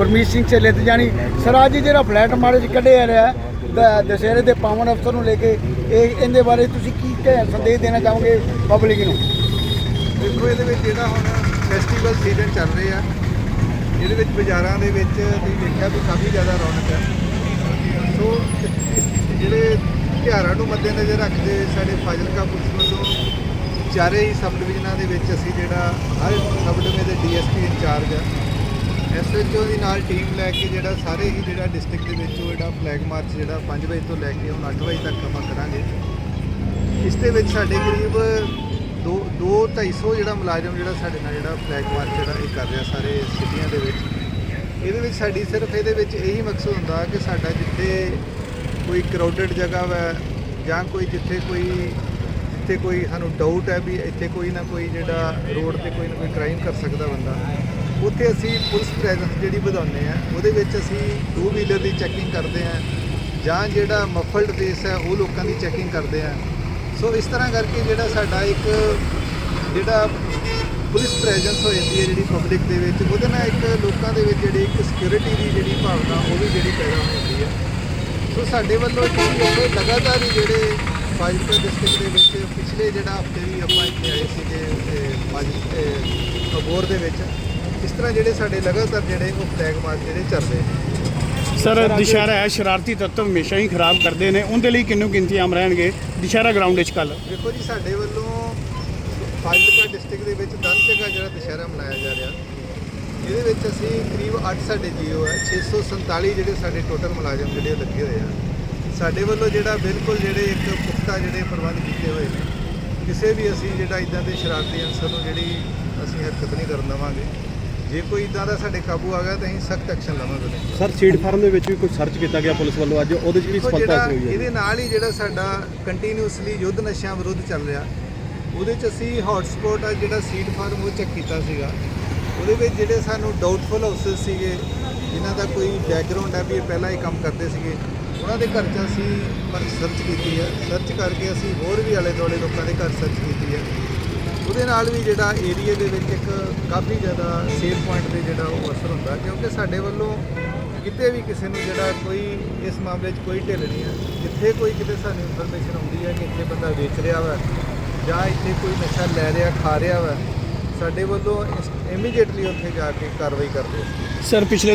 ਗੁਰਮੀਤ ਸਿੰਘ ਸੇ ਜਾਣੀ ਸਰ, ਅੱਜ ਜਿਹੜਾ ਫਲੈਟ ਮਾਰੇ ਚ ਕੱਢਿਆ ਰਿਹਾ ਦ- ਦੁਸਹਿਰੇ ਦੇ ਪਾਵਨ ਅਫਸਰ ਨੂੰ ਲੈ ਕੇ, ਇਹ ਇਹਦੇ ਬਾਰੇ ਤੁਸੀਂ ਕੀ ਕਹਿ- ਸੰਦੇਸ਼ ਦੇਣਾ ਚਾਹੋਗੇ ਪਬਲਿਕ ਨੂੰ? ਦੇਖੋ, ਇਹਦੇ ਵਿੱਚ ਜਿਹੜਾ ਹੁਣ ਫੈਸਟੀਵਲ ਸੀਜ਼ਨ ਚੱਲ ਰਿਹਾ, ਇਹਦੇ ਵਿੱਚ ਬਾਜ਼ਾਰਾਂ ਦੇ ਵਿੱਚ ਤੁਸੀਂ ਦੇਖਿਆ ਵੀ ਕਾਫੀ ਜ਼ਿਆਦਾ ਰੌਣਕ ਹੈ। ਸੋ, ਜਿਹੜੇ ਤਿਉਹਾਰਾਂ ਨੂੰ ਮੱਦੇਨਜ਼ਰ ਰੱਖਦੇ ਸਾਡੇ ਫਾਜ਼ਿਲਕਾ ਪੁਲਿਸ ਵੱਲੋਂ, ਚਾਰੇ ਹੀ ਸਬ ਡਿਵੀਜ਼ਨਾਂ ਦੇ ਵਿੱਚ ਅਸੀਂ ਜਿਹੜਾ ਹਰ ਸਬ ਡਿਵੀਜ਼ਨ ਦੇ ਡੀਐਸਪੀ ਇੰਚਾਰਜ ਹੈ। ਐਸਐਚਓ ਦੀ ਨਾਲ ਟੀਮ ਲੈ ਕੇ ਜਿਹੜਾ ਸਾਰੇ ਹੀ ਜਿਹੜਾ ਡਿਸਟ੍ਰਿਕਟ ਦੇ ਵਿੱਚ ਉਹ ਜਿਹੜਾ ਫਲੈਗ ਮਾਰਚ ਜਿਹੜਾ 5 ਵਜੇ ਤੋਂ ਲੈ ਕੇ ਹੁਣ 8 ਵਜੇ ਤੱਕ ਆਪਾਂ ਕਰਾਂਗੇ। ਇਸ ਦੇ ਵਿੱਚ ਸਾਡੇ ਕਰੀਬ 2 2 250 ਜਿਹੜਾ ਮੁਲਾਜ਼ਮ ਜਿਹੜਾ ਸਾਡੇ ਨਾਲ ਜਿਹੜਾ ਫਲੈਗ ਮਾਰਚ ਜਿਹੜਾ ਇਹ ਕਰ ਰਿਹਾ ਸਾਰੇ ਸਿਟੀਆਂ ਦੇ ਵਿੱਚ। ਇਹਦੇ ਵਿੱਚ ਸਾਡੀ ਸਿਰਫ ਇਹਦੇ ਵਿੱਚ ਇਹੀ ਮਕਸਦ ਹੁੰਦਾ ਕਿ ਸਾਡਾ ਜਿੱਥੇ ਕੋਈ ਕਰਾਊਡਡ ਜਗ੍ਹਾ ਵਾ ਜਾਂ ਕੋਈ ਜਿੱਥੇ ਕੋਈ ਜਿੱਥੇ ਕੋਈ ਸਾਨੂੰ ਡਾਊਟ ਹੈ ਵੀ ਇੱਥੇ ਕੋਈ ਨਾ ਕੋਈ ਜਿਹੜਾ ਰੋਡ ਤੇ ਕੋਈ ਨਾ ਕੋਈ ਕ੍ਰਾਈਮ ਕਰ ਸਕਦਾ ਬੰਦਾ। ਉੱਥੇ ਅਸੀਂ ਪੁਲਿਸ ਪ੍ਰੈਜ਼ੈਂਸ ਜਿਹੜੀ ਵਧਾਉਂਦੇ ਆ ਉਹਦੇ ਵਿੱਚ ਅਸੀਂ ਟੂ ਵੀਲਰ ਦੀ ਚੈਕਿੰਗ ਕਰਦੇ ਆ ਜਾਂ ਜਿਹੜਾ ਮਫਲਡ ਫੇਸ ਹੈ, ਉਹ ਲੋਕਾਂ ਦੀ ਚੈਕਿੰਗ ਕਰਦੇ ਆ ਸੋ ਇਸ ਤਰ੍ਹਾਂ ਕਰਕੇ ਜਿਹੜਾ ਸਾਡਾ ਇੱਕ ਜਿਹੜਾ ਪੁਲਿਸ ਪ੍ਰੈਜ਼ੈਂਸ ਹੋ ਜਾਂਦੀ ਹੈ ਜਿਹੜੀ ਪਬਲਿਕ ਦੇ ਵਿੱਚ, ਉਹਦੇ ਨਾਲ ਇੱਕ ਲੋਕਾਂ ਦੇ ਵਿੱਚ ਜਿਹੜੀ ਇੱਕ ਸਿਕਿਉਰਿਟੀ ਦੀ ਜਿਹੜੀ ਭਾਵਨਾ, ਉਹ ਵੀ ਜਿਹੜੀ ਪੈਦਾ ਹੋ ਜਾਂਦੀ ਹੈ। ਸੋ ਸਾਡੇ ਵੱਲੋਂ ਜਿਹੜੀ ਇਹ ਲਗਾਤਾਰ ਹੀ ਜਿਹੜੇ ਫਾਜ਼ਿਲਕਾ ਡਿਸਟ੍ਰਿਕਟ ਦੇ ਵਿੱਚ ਪਿਛਲੇ ਜਿਹੜਾ ਹਫ਼ਤੇ ਵੀ ਆਪਾਂ ਇੱਥੇ ਆਏ ਸੀਗੇ ਫਾਜ਼ਿਲ ਅਬੋਰ ਦੇ ਵਿੱਚ। ਇਸ ਤਰ੍ਹਾਂ ਜਿਹੜੇ ਸਾਡੇ ਲਗਾਤਾਰ ਜਿਹੜੇ ਉਹ ਫਲੈਗ ਮਾਰਚ ਜਿਹੜੇ ਚੱਲ ਰਹੇ ਨੇ? ਸਰ ਦੁਸ਼ਹਿਰਾ ਹੈ ਸ਼ਰਾਰਤੀ ਤੱਤਵ ਹਮੇਸ਼ਾ ਹੀ ਖਰਾਬ ਕਰਦੇ ਨੇ। ਉਹਦੇ ਲਈ ਕਿੰਨੂ ਆਮ ਰਹਿਣਗੇ? ਦੁਸ਼ਹਿਰਾ ਗਰਾਊਂਡ ਵਿੱਚ ਕੱਲ ਦੇਖੋ ਜੀ ਸਾਡੇ ਵੱਲੋਂ ਫਾਜ਼ਿਲਕਾ ਡਿਸਟ੍ਰਿਕਟ ਦੇ ਵਿੱਚ 10 ਜਗ੍ਹਾ ਜਿਹੜਾ ਦੁਸ਼ਹਿਰਾ ਮਨਾਇਆ ਜਾ ਰਿਹਾ। ਇਹਦੇ ਵਿੱਚ ਅਸੀਂ ਕਰੀਬ 8 ਸਾਡੇ ਜੀਓ ਹੈ 647 ਜਿਹੜੇ ਸਾਡੇ ਟੋਟਲ ਮੁਲਾਜ਼ਮ ਜਿਹੜੇ ਲੱਗੇ ਹੋਏ ਆ। ਸਾਡੇ ਵੱਲੋਂ ਜਿਹੜਾ ਬਿਲਕੁਲ ਜਿਹੜੇ ਇੱਕ ਪੁਖਤਾ ਜਿਹੜੇ ਪ੍ਰਬੰਧ ਕੀਤੇ ਹੋਏ ਨੇ ਕਿਸੇ ਵੀ ਅਸੀਂ ਜਿਹੜਾ ਇਦਾਂ ਦੇ ਸ਼ਰਾਰਤੀ ਅਨਸਰ ਨੂੰ ਜਿਹੜੀ ਅਸੀਂ ਹਰਕਤ ਨਹੀਂ ਕਰਨ ਦੇਵਾਂਗੇ। ਜੇ ਕੋਈ ਇਦਾਂ ਦਾ ਸਾਡੇ ਕਾਬੂ ਆ ਗਿਆ ਤਾਂ ਅਸੀਂ ਸਖਤ ਐਕਸ਼ਨ ਲਵਾਂਗੇ। ਸਰ ਸੀਡ ਫਾਰਮ ਦੇ ਵਿੱਚ ਵੀ ਕੁਝ ਸਰਚ ਕੀਤਾ ਗਿਆ ਪੁਲਿਸ ਵੱਲੋਂ ਅੱਜ ਉਹਦੇ 'ਚ ਵੀ ਸਫਲਤਾ ਹੋਈ ਹੈ। ਇਹਦੇ ਨਾਲ ਹੀ ਜਿਹੜਾ ਸਾਡਾ ਕੰਟੀਨਿਊਸਲੀ ਯੁੱਧ ਨਸ਼ਿਆਂ ਵਿਰੁੱਧ ਚੱਲ ਰਿਹਾ ਉਹਦੇ ਚ ਅਸੀਂ ਹੌਟ ਸਪੌਟ ਆ ਜਿਹੜਾ ਸੀਡ ਫਾਰਮ ਉਹ ਚੈੱਕ ਕੀਤਾ ਸੀਗਾ। ਉਹਦੇ ਵਿੱਚ ਜਿਹੜੇ ਸਾਨੂੰ ਡਾਊਟਫੁਲ ਹਾਊਸਸ ਸੀਗੇ ਜਿਨ੍ਹਾਂ ਦਾ ਕੋਈ ਬੈਕਗ੍ਰਾਉਂਡ ਹੈ ਵੀ ਇਹ ਪਹਿਲਾਂ ਹੀ ਕੰਮ ਕਰਦੇ ਸੀਗੇ ਉਹਨਾਂ ਦੇ ਘਰ 'ਚ ਅਸੀਂ ਸਰਚ ਕੀਤੀ ਹੈ। ਸਰਚ ਕਰਕੇ ਅਸੀਂ ਹੋਰ ਵੀ ਆਲੇ ਦੁਆਲੇ ਲੋਕਾਂ ਦੇ ਘਰ ਸਰਚ ਕੀਤੀ ਹੈ। ਉਹਦੇ ਨਾਲ ਵੀ ਜਿਹੜਾ ਏਰੀਆ ਦੇ ਵਿੱਚ ਇੱਕ ਕਾਫੀ ਜ਼ਿਆਦਾ ਸੇਫ ਪੁਆਇੰਟ ਤੇ ਜਿਹੜਾ ਉਹ ਅਸਰ ਹੁੰਦਾ, ਕਿਉਂਕਿ ਸਾਡੇ ਵੱਲੋਂ ਕਿਤੇ ਵੀ ਕਿਸੇ ਨੂੰ ਜਿਹੜਾ ਕੋਈ ਇਸ ਮਾਮਲੇ 'ਚ ਕੋਈ ਢਿੱਲ ਨਹੀਂ ਹੈ। ਜਿੱਥੇ ਕੋਈ ਕਿਤੇ ਸਾਨੂੰ ਇਨਫੋਰਮੇਸ਼ਨ ਆਉਂਦੀ ਹੈ ਕਿ ਇੱਥੇ ਬੰਦਾ ਵੇਚ ਰਿਹਾ ਵਾ, ਜਾਂ ਇੱਥੇ ਕੋਈ ਨਸ਼ਾ ਲੈ ਰਿਹਾ, ਖਾ ਰਿਹਾ ਵਾ, ਸਾਡੇ ਵੱਲੋਂ ਇਮੀਡੀਏਟਲੀ ਉੱਥੇ ਜਾ ਕੇ ਕਾਰਵਾਈ ਕਰਦੇ ਹਾਂ ਸਰ ਪਿਛਲੇ